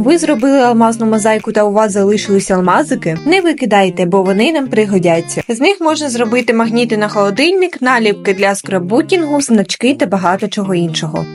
Ви зробили алмазну мозаїку та у вас залишилися алмазики? Не викидайте, бо вони нам пригодяться. З них можна зробити магніти на холодильник, наліпки для скраббукінгу, значки та багато чого іншого.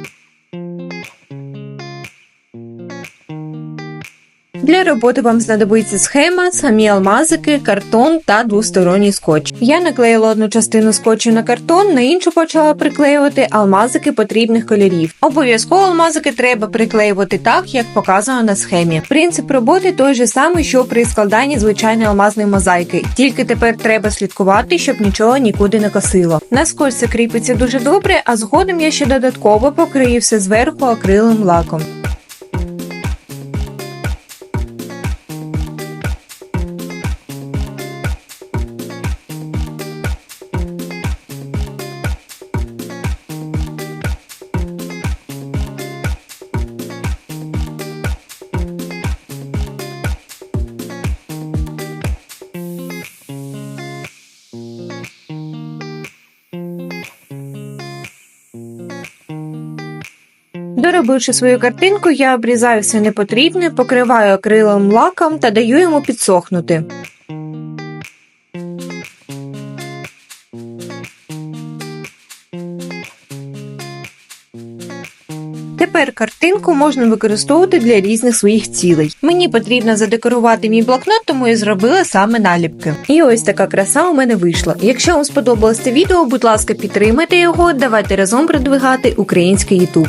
Для роботи вам знадобиться схема, самі алмазики, картон та двосторонній скотч. Я наклеїла одну частину скотчу на картон, на іншу почала приклеювати алмазики потрібних кольорів. Обов'язково алмазики треба приклеювати так, як показано на схемі. Принцип роботи той же самий, що при складанні звичайної алмазної мозаїки. Тільки тепер треба слідкувати, щоб нічого нікуди не косило. На скотч це кріпиться дуже добре, а згодом я ще додатково покрию все зверху акриловим лаком. Доробивши свою картинку, я обрізаю все непотрібне, покриваю акриловим лаком та даю йому підсохнути. Тепер картинку можна використовувати для різних своїх цілей. Мені потрібно задекорувати мій блокнот, тому я зробила саме наліпки. І ось така краса у мене вийшла. Якщо вам сподобалось це відео, будь ласка, підтримайте його, давайте разом продвигати український YouTube.